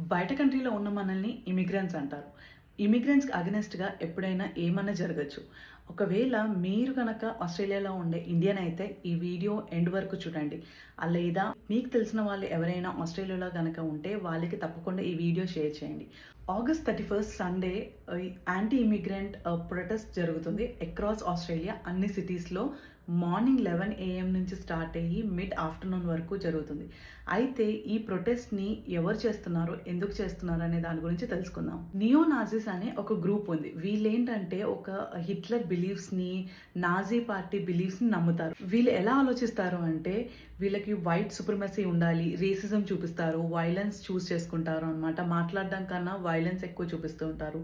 బయట కంట్రీలో ఉన్న మనల్ని ఇమిగ్రెంట్స్ అంటారు. ఇమిగ్రెంట్స్కి అగనెస్ట్గా ఎప్పుడైనా ఏమన్నా జరగచ్చు. ఒకవేళ మీరు కనుక ఆస్ట్రేలియాలో ఉండే ఇండియన్ అయితే ఈ వీడియో ఎండ్ వరకు చూడండి. లేదా మీకు తెలిసిన వాళ్ళు ఎవరైనా ఆస్ట్రేలియాలో కనుక ఉంటే వాళ్ళకి తప్పకుండా ఈ వీడియో షేర్ చేయండి. August thirty first Sunday anti immigrant protest జరుగుతుంది అక్రాస్ ఆస్ట్రేలియా. అన్ని సిటీస్లో మార్నింగ్ లెవెన్ ఏఎం నుంచి స్టార్ట్ అయ్యి మిడ్ ఆఫ్టర్నూన్ వరకు జరుగుతుంది. అయితే ఈ ప్రొటెస్ట్ని ఎవరు చేస్తున్నారు ఎందుకు చేస్తున్నారు అనే దాని గురించి తెలుసుకుందాం. నియో నాజీస్ అనే ఒక గ్రూప్ ఉంది. వీళ్ళేంటంటే ఒక హిట్లర్ బిలీఫ్స్ని నాజీ పార్టీ బిలీఫ్స్ని నమ్ముతారు. వీళ్ళు ఎలా ఆలోచిస్తారు అంటే వీళ్ళకి వైట్ సుప్రమసీ ఉండాలి రేసిజం చూపిస్తారు వైలెన్స్ చూస్ చేసుకుంటారు అనమాట మాట్లాడడం కన్నా వైలెన్స్ ఎక్కువ చూపిస్తూ ఉంటారు.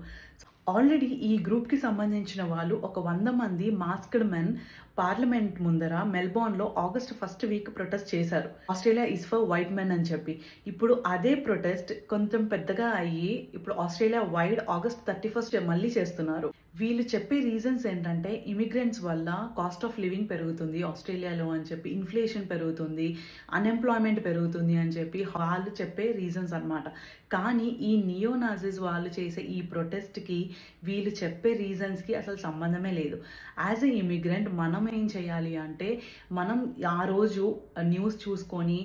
ఆల్రెడీ ఈ గ్రూప్కి సంబంధించిన వాళ్ళు ఒక వంద మంది మాస్క్డ్ మెన్ పార్లమెంట్ ముందర మెల్బోర్న్లో ఆగస్ట్ ఫస్ట్ వీక్ ప్రొటెస్ట్ చేశారు. Australia is for white men అని చెప్పి. ఇప్పుడు అదే ప్రొటెస్ట్ కొంచెం పెద్దగా అయ్యి ఇప్పుడు Australia wide August thirty first మళ్ళీ చేస్తున్నారు. వీళ్ళు చెప్పే రీజన్స్ ఏంటంటే ఇమిగ్రెంట్స్ వల్ల కాస్ట్ ఆఫ్ లివింగ్ పెరుగుతుంది ఆస్ట్రేలియాలో అని చెప్పి ఇన్ఫ్లేషన్ పెరుగుతుంది అన్ఎంప్లాయ్మెంట్ పెరుగుతుంది అని చెప్పి వాళ్ళు చెప్పే రీజన్స్ అన్నమాట. కానీ ఈ నియోనాజిస్ వాళ్ళు చేసే ఈ ప్రొటెస్ట్కి వీళ్ళు చెప్పే రీజన్స్కి అసలు సంబంధమే లేదు. యాజ్ ఎ ఇమిగ్రెంట్ మనం ఏం చేయాలి అంటే మనం ఆ రోజు న్యూస్ చూసుకొని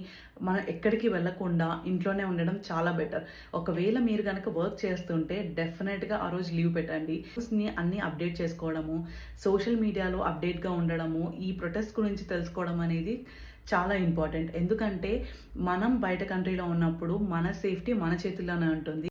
మనం ఎక్కడికి వెళ్ళకుండా ఇంట్లోనే ఉండడం చాలా బెటర్ ఒకవేళ మీరు కనుక వర్క్ చేస్తుంటే డెఫినెట్గా ఆ రోజు లీవ్ పెట్టండి. న్యూస్ని అన్ని అప్డేట్ చేసుకోవడము సోషల్ మీడియాలో అప్డేట్గా ఉండడము ఈ ప్రొటెస్ట్ గురించి తెలుసుకోవడం అనేది చాలా ఇంపార్టెంట్ ఎందుకంటే మనం బయట కంట్రీలో ఉన్నప్పుడు మన సేఫ్టీ మన చేతిలోనే ఉంటుంది.